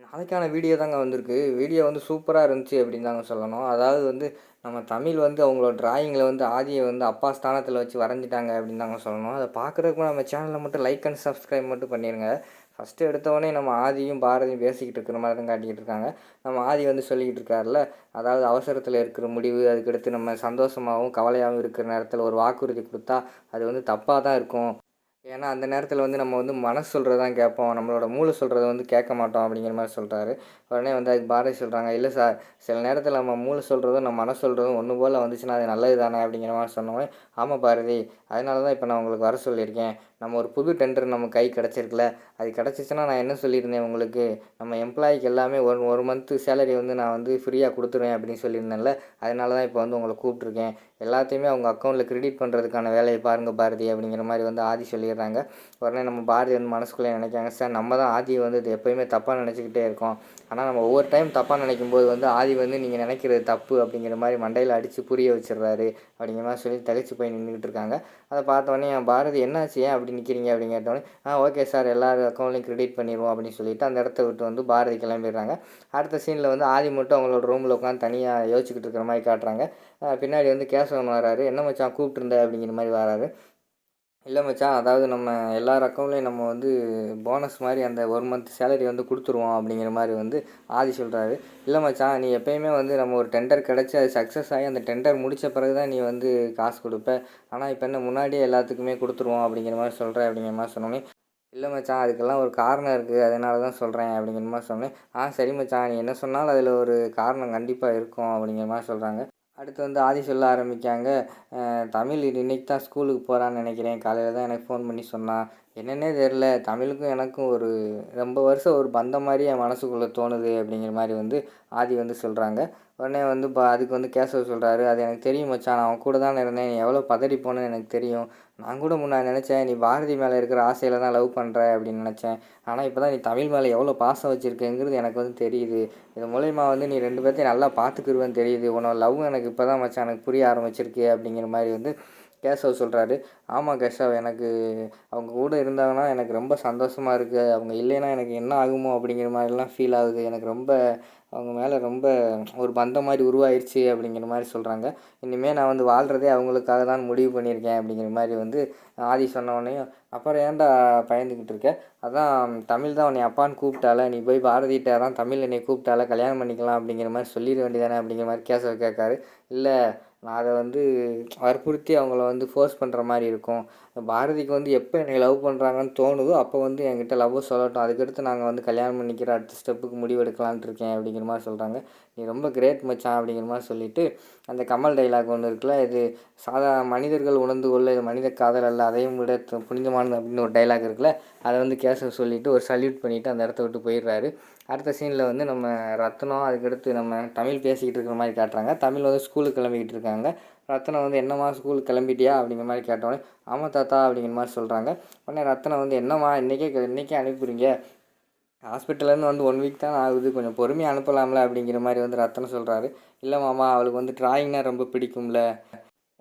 நாளைக்கான வீடியோ தாங்க வந்திருக்கு. வீடியோ வந்து சூப்பராக இருந்துச்சு அப்படின்னு தாங்க சொல்லணும். அதாவது வந்து நம்ம தமிழ் வந்து அவங்களோட டிராயிங்கில் வந்து ஆதியை வந்து அப்பா ஸ்தானத்தில் வச்சு வரைஞ்சிட்டாங்க அப்படின்னு தாங்க சொல்லணும். அதை பார்க்குறதுக்கு நம்ம சேனலில் மட்டும் லைக் அண்ட் சப்ஸ்கிரைப் மட்டும் பண்ணிடுங்க ஃபஸ்ட்டு எடுத்தவொடனே நம்ம ஆதியும் பாரதியும் பேசிக்கிட்டு இருக்கிற மாதிரி தான் காட்டிக்கிட்டு இருக்காங்க. நம்ம ஆதி வந்து சொல்லிக்கிட்டு இருக்காருல்ல அதாவது அவசரத்தில் இருக்கிற முடிவு அதுக்கடுத்து நம்ம சந்தோஷமாகவும் கவலையாகவும் இருக்கிற நேரத்தில் ஒரு வாக்குறுதி கொடுத்தா அது வந்து தப்பாக தான் இருக்கும். ஏன்னா அந்த நேரத்தில் வந்து நம்ம வந்து மனசு சொல்கிறது தான் கேட்போம். நம்மளோட மூளை சொல்கிறத வந்து கேட்க மாட்டோம் அப்படிங்கிற மாதிரி சொல்கிறாரு உடனே வந்து அதுக்கு பாரதி சொல்கிறாங்க இல்லை சார் சில நேரத்தில் நம்ம மூளை சொல்கிறதும் நம்ம மனசு சொல்கிறதும் ஒன்று போல் வந்துச்சுன்னா அது நல்லது தானே அப்படிங்கிற மாதிரி சொன்னோடனே ஆமாம் பாரதி அதனால தான் இப்போ நான் உங்களுக்கு வர சொல்லியிருக்கேன். நம்ம ஒரு புது டெண்டர் நம்ம கை கிடச்சிருக்குல அது கிடச்சிச்சின்னா நான் என்ன சொல்லியிருந்தேன் உங்களுக்கு? நம்ம எம்ப்ளாய்க்கு எல்லாமே ஒன் ஒரு மந்த்து சேலரி வந்து நான் வந்து ஃப்ரீயாக கொடுத்துருவேன் அப்படின்னு சொல்லியிருந்தேன்ல அதனால தான் இப்போ வந்து உங்களை கூப்பிட்ருக்கேன் எல்லாத்தையுமே அவங்க அக்கௌண்ட்டில் கிரெடிட் பண்ணுறதுக்கான வேலையை பாருங்கள் பாரதி அப்படிங்கிற மாதிரி வந்து ஆதி சொல்லிடுறாங்க. உடனே நம்ம பாரதி வந்து மனசுக்குள்ளே நினைக்காங்க சார் நம்ம தான் ஆதியை வந்து இது எப்போயுமே தப்பாக நினச்சிக்கிட்டே இருக்கோம். ஆனால் நம்ம ஒவ்வொரு டைம் தப்பாக நினைக்கும் போது வந்து ஆதி வந்து நீங்கள் நினைக்கிறது தப்பு அப்படிங்கிற மாதிரி மண்டையில் அடித்து புரிய வச்சிடுறாரு அப்படிங்கிற மாதிரி சொல்லி தகச்சு போய் நின்றுக்கிட்டு இருக்காங்க. அதை பார்த்தோன்னே என் பாரதி என்னாச்சு? ஏன் அப்படி நிற்கிறீங்க அப்படின்னு ஆ ஓகே சார் எல்லார் அக்கௌண்ட்லையும் கிரெடிட் பண்ணிடுவோம் அப்படின்னு சொல்லிட்டு அந்த இடத்த விட்டு வந்து பாரதி கிளம்பிடுறாங்க. அடுத்த சீனில் வந்து ஆதி மட்டும் அவங்களோட ரூமில் உட்காந்து தனியாக யோசிச்சுக்கிட்டு இருக்கிற மாதிரி காட்டுறாங்க. பின்னாடி வந்து கேசவன் வராரு. என்ன மச்சான் கூப்பிட்டுருந்த? அப்படிங்கிற மாதிரி வராரு. இல்லை மச்சான் அதாவது நம்ம எல்லார் அக்கௌண்ட்லேயும் நம்ம வந்து போனஸ் மாதிரி அந்த ஒரு மந்த் சேலரி வந்து கொடுத்துருவோம் அப்படிங்கிற மாதிரி வந்து ஆதி சொல்கிறாரு இல்லை மச்சான் நீ எப்பயுமே வந்து நம்ம ஒரு டெண்டர் கிடச்சி அது சக்ஸஸ் ஆகி அந்த டெண்டர் முடித்த பிறகு தான் நீ வந்து காசு கொடுப்ப. ஆனால் இப்போ என்ன முன்னாடியே எல்லாத்துக்குமே கொடுத்துருவோம் அப்படிங்கிற மாதிரி சொல்கிற அப்படிங்கிற மாதிரி சொன்னோன்னே இல்லை மச்சான் அதுக்கெல்லாம் ஒரு காரணம் இருக்குது அதனால தான் சொல்கிறேன் அப்படிங்கிற மாதிரி சொன்னேன் ஆ சரி மச்சான் நீ என்ன சொன்னாலும் அதில் ஒரு காரணம் கண்டிப்பாக இருக்கும் அப்படிங்கிற மாதிரி சொல்கிறாங்க அடுத்து வந்து ஆதி சொல்ல ஆரம்பிக்காங்க. தமிழ் இன்னைக்கு தான் ஸ்கூலுக்கு போகிறான்னு நினைக்கிறேன். காலையில் தான் எனக்கு ஃபோன் பண்ணி சொன்னான் என்னன்னே தெரில தமிழுக்கும் எனக்கும் ஒரு ரொம்ப வருஷம் ஒரு பந்தம் மாதிரி என் மனசுக்குள்ளே தோணுது அப்படிங்கிற மாதிரி வந்து ஆதி வந்து சொல்கிறாங்க உடனே வந்து இப்போ அதுக்கு வந்து கேசவ சொல்கிறாரு அது எனக்கு தெரியும் மச்சான் நான் அவன் கூட தான் இருந்தேன் நீ எவ்வளோ பதறி போனேன்னு எனக்கு தெரியும். நான் கூட முன்னாடி நினச்சேன் நீ பாரதி மேலே இருக்கிற ஆசையில் தான் லவ் பண்ணுற அப்படின்னு நினச்சேன். ஆனால் இப்போ தான் நீ தமிழ் மேலே எவ்வளோ பாசம் வச்சுருக்கேங்கிறது எனக்கு வந்து தெரியுது. இது மூலயமா வந்து நீ ரெண்டு பேர்த்தையும் நல்லா பார்த்துக்கிருவேன்னு தெரியுது. உன்னோட லவ் எனக்கு இப்போ தான் மச்சான் எனக்கு புரிய ஆரம்பிச்சிருக்கு அப்படிங்கிற மாதிரி வந்து கேசவ் சொல்கிறாரு ஆமாம் கேசவ் எனக்கு அவங்க கூட இருந்தாங்கன்னா எனக்கு ரொம்ப சந்தோஷமாக இருக்குது அவங்க இல்லைன்னா எனக்கு என்ன ஆகுமோ அப்படிங்கிற மாதிரிலாம் ஃபீல் ஆகுது. எனக்கு ரொம்ப அவங்க மேலே ரொம்ப ஒரு பந்தம் மாதிரி உருவாயிருச்சு அப்படிங்கிற மாதிரி சொல்கிறாங்க இனிமேல் நான் வந்து வாழ்கிறதே அவங்களுக்காக தான் முடிவு பண்ணியிருக்கேன் அப்படிங்கிற மாதிரி வந்து ஆதி சொன்னவனையும் அப்புறம் ஏன்டா பயந்துக்கிட்டு இருக்க? அதான் தமிழ் தான் உன்னை அப்பான்னு கூப்பிட்டால. நீ போய் பாரதிகிட்ட தான் தமிழ் என்னை கூப்பிட்டால. கல்யாணம் பண்ணிக்கலாம் அப்படிங்கிற மாதிரி சொல்லிட வேண்டியதானே அப்படிங்கிற மாதிரி கேசவ கேட்காரு. இல்லை நான் அதை வந்து வற்புறுத்தி அவங்கள வந்து ஃபோர்ஸ் பண்ணுற மாதிரி இருக்கும். பாரதிக்கு வந்து எப்போ என்னை லவ் பண்ணுறாங்கன்னு தோணுதோ அப்போ வந்து என்கிட்ட லவ் சொல்லட்டும். அதுக்கடுத்து நாங்கள் வந்து கல்யாணம் பண்ணிக்கிற அடுத்த ஸ்டெப்புக்கு முடிவு எடுக்கலான்ட்டு இருக்கேன் அப்படிங்கிற மாதிரி சொல்கிறாங்க நீ ரொம்ப கிரேட் மச்சான் அப்படிங்கிற மாதிரி சொல்லிவிட்டு அந்த கமல் டைலாக் ஒன்று இருக்குல்ல இது சாதா மனிதர்கள் உணர்ந்து கொள்ள இது மனித காதல் அல்ல அதையும் விட புனிதமானது அப்படின்னு ஒரு டைலாக் இருக்குல்ல அதை வந்து கேசவ் சொல்லிவிட்டு ஒரு சல்யூட் பண்ணிவிட்டு அந்த இடத்த விட்டு போயிடுறாரு. அடுத்த சீனில் வந்து நம்ம ரத்னம் அதுக்கடுத்து நம்ம தமிழ் பேசிக்கிட்டு இருக்கிற மாதிரி காட்டுறாங்க. தமிழ் வந்து ஸ்கூலுக்கு கிளம்பிக்கிட்டு இருக்காங்க. ரத்னம் வந்து என்னம்மா ஸ்கூலுக்கு கிளம்பிட்டியா? அப்படிங்கிற மாதிரி கேட்டோடனே ஆமாம் தாத்தா அப்படிங்கிற மாதிரி சொல்கிறாங்க உடனே ரத்னம் வந்து என்னம்மா இன்றைக்கே இன்றைக்கே அனுப்புறீங்க ஹாஸ்பிட்டல்லேருந்து வந்து ஒன் வீக் தான் ஆகுது. கொஞ்சம் பொறுமையாக அனுப்பலாம்ல அப்படிங்கிற மாதிரி வந்து ரத்தனம் சொல்கிறாரு இல்லை மாமா அவளுக்கு வந்து ட்ராயிங்னால் ரொம்ப பிடிக்கும்ல.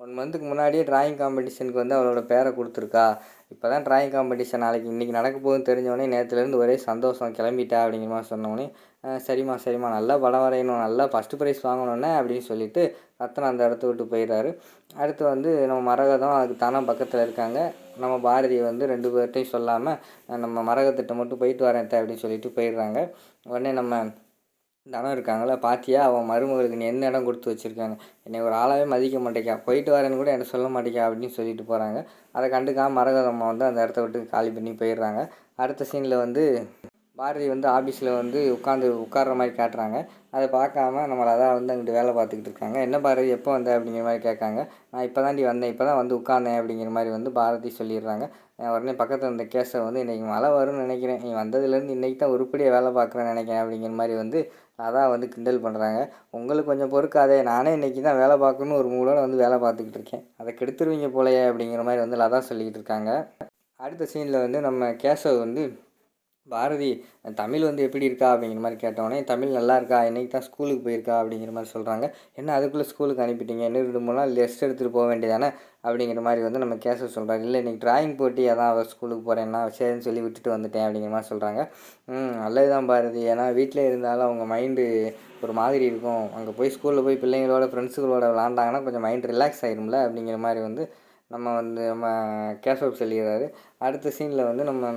ஒன் மந்த்துக்கு முன்னாடியே ட்ராயிங் காம்படிஷனுக்கு வந்து அவளோட பேரை கொடுத்துருக்கா. இப்போ தான் ட்ராயிங் காம்படிஷன் நாளைக்கு இன்றைக்கி நடக்க போகுதுன்னு தெரிஞ்சவொடனே நேற்றுலேருந்து ஒரே சந்தோஷம் கிளம்பிட்டா அப்படிங்கிற மாதிரி சொன்னோடனே சரிம்மா சரிம்மா நல்லா படம் வரையணும் நல்லா ஃபஸ்ட்டு ப்ரைஸ் வாங்கணுன்னே அப்படின்னு சொல்லிட்டு ரத்தனம் அந்த இடத்த விட்டு போயிடுறாரு. அடுத்து வந்து நம்ம மரகதம் அதுக்கு தானே பக்கத்தில் இருக்காங்க. நம்ம பாரதி வந்து ரெண்டு பேர்ட்டையும் சொல்லாமல் நம்ம மரகத்திட்ட மட்டும் போயிட்டு வரேன் அப்படின்னு சொல்லிட்டு போயிடுறாங்க. உடனே நம்ம தனம் இருக்காங்கள பாத்தியா? அவன் மருமகளுக்கு நீ என்ன இடம் கொடுத்து வச்சுருக்காங்க? என்னை ஒரு ஆளாகவே மதிக்க மாட்டேக்கா. போயிட்டு வரேன்னு கூட என்ன சொல்ல மாட்டேக்கா அப்படின்னு சொல்லிட்டு போகிறாங்க அதை கண்டுக்காம மரகதம்மா வந்து அந்த இடத்த விட்டு காலி பண்ணி போயிடுறாங்க. அடுத்த சீனில் வந்து பாரதி வந்து ஆஃபீஸில் வந்து உட்காந்து உட்கார்ற மாதிரி காட்டுறாங்க. அதை பார்க்காம நம்மளை அதான் வந்து அங்கிட்டு வேலை பார்த்துக்கிட்டு இருக்காங்க. என்ன பாரதி எப்போ வந்த அப்படிங்கிற மாதிரி கேட்காங்க. நான் இப்போ தாண்டி வந்தேன். இப்போ தான் வந்து உட்காந்தேன் அப்படிங்கிற மாதிரி வந்து பாரதி சொல்லிடுறாங்க. உடனே பக்கத்தில் இருந்த கேஸை வந்து இன்றைக்கி மழை வரும்னு நினைக்கிறேன். நீ வந்ததுலேருந்து இன்றைக்கி தான் உருப்படியாக வேலை பார்க்குறேன்னு நினைக்கிறேன் அப்படிங்கிற மாதிரி வந்து அதான் வந்து கிண்டல் பண்ணுறாங்க உங்களுக்கு கொஞ்சம் பொறுக்காதே. நானே இன்றைக்கி தான் வேலை பார்க்கணுன்னு ஒரு மூலம் வந்து வேலை பார்த்துக்கிட்டு இருக்கேன். அதை கெடுத்துருவீங்க போலையே அப்படிங்கிற மாதிரி வந்து லதா சொல்லிக்கிட்டு இருக்காங்க. அடுத்த சீனில் வந்து நம்ம கேசவ் வந்து பாரதி தமிழ் வந்து எப்படி இருக்கா அப்படிங்கிற மாதிரி கேட்டவொடனே தமிழ் நல்லா இருக்கா? இன்றைக்கி தான் ஸ்கூலுக்கு போயிருக்கா? அப்படிங்கிற மாதிரி சொல்கிறாங்க என்ன அதுக்குள்ளே ஸ்கூலுக்கு அனுப்பிட்டீங்க? இன்னும் ரெண்டு மூணு நாள் ரெஸ்ட் எடுத்துகிட்டு போக வேண்டியதானே? அப்படிங்கிற மாதிரி வந்து நம்ம கேச சொல்கிறாங்க இல்லை இன்றைக்கி ட்ராயிங் போட்டி அதான் அவள் ஸ்கூலுக்கு போகிறேன்னா சரின்னு சொல்லி விட்டுட்டு வந்துட்டேன் அப்படிங்கிற மாதிரி சொல்கிறாங்க நல்லது தான் பாரதி. ஏன்னா வீட்டிலே இருந்தாலும் அவங்க மைண்டு ஒரு மாதிரி இருக்கும். அங்கே போய் ஸ்கூலில் போய் பிள்ளைங்களோட ஃப்ரெண்ட்ஸுகளோட விளாண்டாங்கன்னா கொஞ்சம் மைண்ட் ரிலாக்ஸ் ஆகிடும்ல அப்படிங்கிற மாதிரி வந்து நம்ம வந்து நம்ம கேசவ் சொல்லிடுறாரு. அடுத்த சீனில் வந்து நம்ம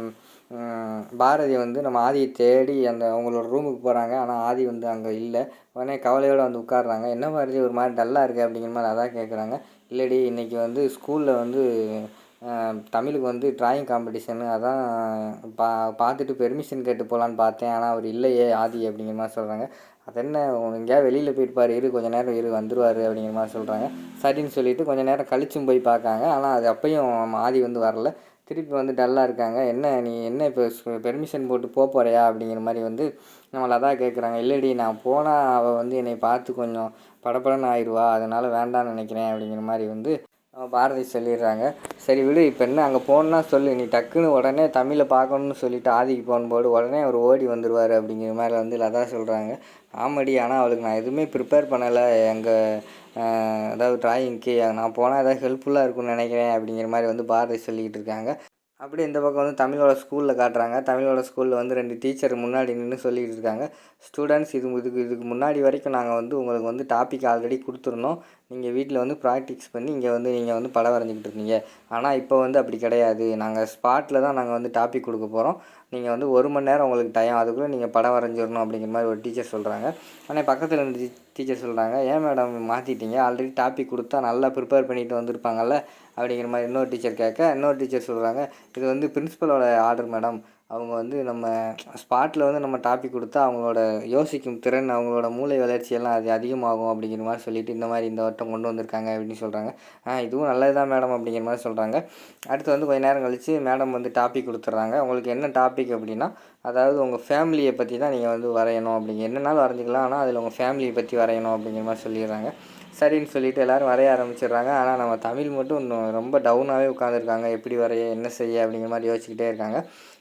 பாரதி வந்து நம்ம ஆதியை தேடி அந்த அவங்களோட ரூமுக்கு போகிறாங்க ஆனால் ஆதி வந்து அங்கே இல்லை. உடனே கவலையோடு வந்து உட்காடுறாங்க என்ன பாரதி ஒரு மாதிரி டல்லாக இருக்குது அப்படிங்கிற மாதிரி அதான் கேட்குறாங்க இல்லடி இன்றைக்கி வந்து ஸ்கூலில் வந்து தமிழுக்கு வந்து ட்ராயிங் காம்படிஷனு அதான் பா பார்த்துட்டு பெர்மிஷன் கேட்டு போகலான்னு பார்த்தேன். ஆனால் அவர் இல்லையே ஆதி அப்படிங்கிற மாதிரி சொல்கிறாங்க அது என்ன? எங்கேயா வெளியில் போயிருப்பார் இரு கொஞ்சம் நேரம் இரு வந்துடுவார் அப்படிங்கிற மாதிரி சொல்கிறாங்க சரின்னு சொல்லிவிட்டு கொஞ்சம் நேரம் கழிச்சும் போய் பார்க்காங்க. ஆனால் அது அப்பையும் ஆதி வந்து வரல. திருப்பி வந்து டல்லாக இருக்காங்க. என்ன நீ என்ன இப்போ பெர்மிஷன் போட்டு போக போகிறியா அப்படிங்கிற மாதிரி வந்து நம்மளை அதான் கேட்குறாங்க இல்லைடி நான் போனால் அவள் வந்து என்னை பார்த்து கொஞ்சம் படப்படன்னு ஆயிடுவா. அதனால் வேண்டாம்னு நினைக்கிறேன். அப்படிங்கிற மாதிரி வந்து பாரதி சொல்லிடுறாங்க. சரி விடு இப்போ என்ன அங்கே போகணுன்னா சொல்லு. நீ டக்குன்னு உடனே தமிழை பார்க்கணுன்னு சொல்லிட்டு ஆதிக்கு போகும்போது உடனே அவர் ஓடி வந்துடுவார் அப்படிங்கிற மாதிரி வந்து லதா சொல்கிறாங்க ஆமாடி ஆனால் அவளுக்கு நான் எதுவுமே ப்ரிப்பேர் பண்ணலை. எங்கள் அதாவது ட்ராயிங்க்கு நான் போனால் ஏதாவது ஹெல்ப்ஃபுல்லாக இருக்கும்னு நினைக்கிறேன் அப்படிங்கிற மாதிரி வந்து பாரதி சொல்லிக்கிட்டு இருக்காங்க. அப்படியே இந்த பக்கம் வந்து தமிழோட ஸ்கூலில் காட்டுறாங்க. தமிழோட ஸ்கூலில் வந்து ரெண்டு டீச்சர் முன்னாடி நின்று சொல்லிகிட்டு இருக்காங்க. ஸ்டூடெண்ட்ஸ் இது இதுக்கு இதுக்கு முன்னாடி வரைக்கும் நாங்கள் வந்து உங்களுக்கு வந்து டாபிக் ஆல்ரெடி கொடுத்துருந்தோம் நீங்கள் வீட்டில் வந்து ப்ராக்டிக்ஸ் பண்ணி இங்கே வந்து நீங்கள் வந்து படம் வரைஞ்சிக்கிட்டு இருந்தீங்க ஆனால் இப்போ வந்து அப்படி கிடையாது. நாங்கள் ஸ்பாட்டில் தான் நாங்கள் வந்து டாபிக் கொடுக்க போகிறோம் நீங்கள் வந்து ஒரு மணி நேரம் உங்களுக்கு டைம் அதுக்குள்ளே நீங்கள் படம் வரைஞ்சிடணும் அப்படிங்கிற மாதிரி ஒரு டீச்சர் சொல்கிறாங்க ஆனால் பக்கத்தில் இருந்து டீச்சர் சொல்கிறாங்க ஏன் மேடம் மாற்றிட்டீங்க ஆல்ரெடி டாபிக் கொடுத்தா நல்லா ப்ரிப்பேர் பண்ணிட்டு வந்திருப்பாங்கல்ல? அப்படிங்கிற மாதிரி இன்னொரு டீச்சர் கேட்க இன்னொரு டீச்சர் சொல்கிறாங்க இது வந்து பிரின்ஸிபலோட ஆர்டர் மேடம் அவங்க வந்து நம்ம ஸ்பாட்டில் வந்து நம்ம டாபிக் கொடுத்தா அவங்களோட யோசிக்கும் திறன் அவங்களோட மூளை வளர்ச்சியெல்லாம் அது அதிகமாகும் அப்படிங்கிற மாதிரி சொல்லிவிட்டு இந்த மாதிரி இந்த வட்டம் கொண்டு வந்திருக்காங்க அப்படின்னு சொல்கிறாங்க ஆ இதுவும் நல்லது தான் மேடம் அப்படிங்கிற மாதிரி சொல்கிறாங்க அடுத்து வந்து கொஞ்ச நேரம் கழித்து மேடம் வந்து டாபிக் கொடுத்துட்றாங்க. உங்களுக்கு என்ன டாபிக் அப்படின்னா அதாவது உங்கள் ஃபேமிலியை பற்றி தான் நீங்கள் வந்து வரையணும் அப்படிங்க என்னன்னாலும் வரைஞ்சிக்கலாம் ஆனால் அதில் உங்கள் ஃபேமிலியை பற்றி வரையணும் அப்படிங்கிற மாதிரி சொல்லிடுறாங்க. சரின்னு சொல்லிவிட்டு எல்லோரும் வரைய ஆரம்பிச்சிடுறாங்க. ஆனால் நம்ம தமிழ் மட்டும் இன்னும் ரொம்ப டவுனாகவே உட்காந்துருக்காங்க எப்படி வரைய என்ன செய்ய அப்படிங்கிற மாதிரி யோசிச்சுக்கிட்டே இருக்காங்க.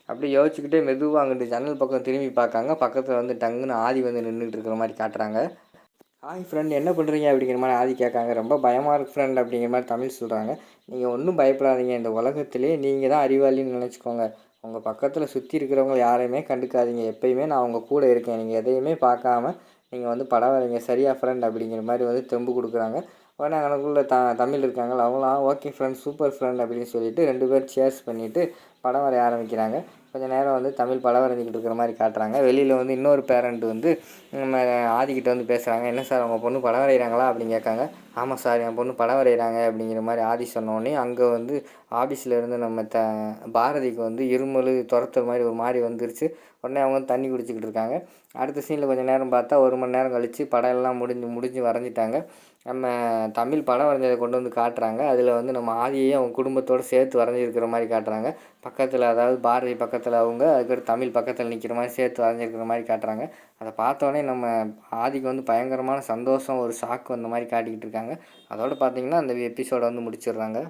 அப்படியே யோசிச்சுக்கிட்டே மெதுவாக அங்கிட்டு ஜன்னல் பக்கம் திரும்பி பார்க்காங்க. பக்கத்தில் வந்து டங்குன்னு ஆதி வந்து நின்றுட்டு இருக்கிற மாதிரி காட்டுறாங்க. ஹாய் ஃப்ரெண்ட் என்ன பண்ணுறீங்க அப்படிங்கிற மாதிரி ஆதி கேட்காங்க. ரொம்ப பயமாக இருக்கு ஃப்ரெண்ட் அப்படிங்கிற மாதிரி தமிழ் சொல்கிறாங்க நீங்கள் ஒன்றும் பயப்படாதீங்க. இந்த உலகத்திலே நீங்கள் தான் அறிவாளின்னு நினச்சிக்கோங்க. உங்கள் பக்கத்தில் சுற்றி இருக்கிறவங்க யாரையுமே கண்டுக்காதீங்க. எப்பயுமே நான் உங்கள் கூட இருக்கேன். நீங்கள் எதையுமே பார்க்காம நீங்கள் வந்து படம் வரைங்க சரியா ஃப்ரெண்ட் அப்படிங்கிற மாதிரி வந்து தெம்பு கொடுக்குறாங்க. உடனே எனக்குள்ளே த தமிழ் இருக்காங்களா அவங்களாம் ஓகே ஃப்ரெண்ட் சூப்பர் ஃப்ரெண்ட் அப்படின்னு சொல்லிட்டு ரெண்டு பேர் சேர்ஸ் பண்ணிவிட்டு படம் வரைய ஆரம்பிக்கிறாங்க. கொஞ்சம் நேரம் வந்து தமிழ் படம் வரைஞ்சிக்கிட்டு இருக்கிற மாதிரி காட்டுறாங்க. வெளியில் வந்து இன்னொரு பேரண்ட் வந்து நம்ம ஆதிக்கிட்ட வந்து பேசுகிறாங்க என்ன சார் அவங்க பொண்ணு படம் வரைகிறாங்களா அப்படின்னு கேட்காங்க. ஆமாம் சார் என் பொண்ணு படம் வரைகிறாங்க அப்படிங்கிற மாதிரி ஆதி சொன்னோடனே அங்கே வந்து ஆஃபீஸில் இருந்து நம்ம த பாரதிக்கு வந்து இருமல் துரத்துற மாதிரி ஒரு மாதிரி வந்துருச்சு. உடனே அவங்க தண்ணி குடிச்சிக்கிட்டு இருக்காங்க. அடுத்த சீனில் கொஞ்சம் நேரம் பார்த்தா ஒரு மணி நேரம் கழித்து படம் எல்லாம் முடிஞ்சு முடிஞ்சு வரைஞ்சிட்டாங்க. நம்ம தமிழ் படம் வரைஞ்சதை கொண்டு வந்து காட்டுறாங்க. அதில் வந்து நம்ம ஆதியையும் அவங்க குடும்பத்தோடு சேர்த்து வரைஞ்சிருக்கிற மாதிரி காட்டுறாங்க. பக்கத்தில் அதாவது பாரதி பக்கத்தில் அவங்க அதுக்கப்புறம் தமிழ் பக்கத்தில் நிற்கிற மாதிரி சேர்த்து வரைஞ்சிருக்கிற மாதிரி காட்டுறாங்க. அதை பார்த்தோன்னே நம்ம ஆதிக்கு வந்து பயங்கரமான சந்தோஷம் ஒரு ஷாக்கு அந்த மாதிரி காட்டிக்கிட்டு இருக்காங்க. அதோடு பார்த்திங்கன்னா அந்த எபிசோடை வந்து முடிச்சிடுறாங்க.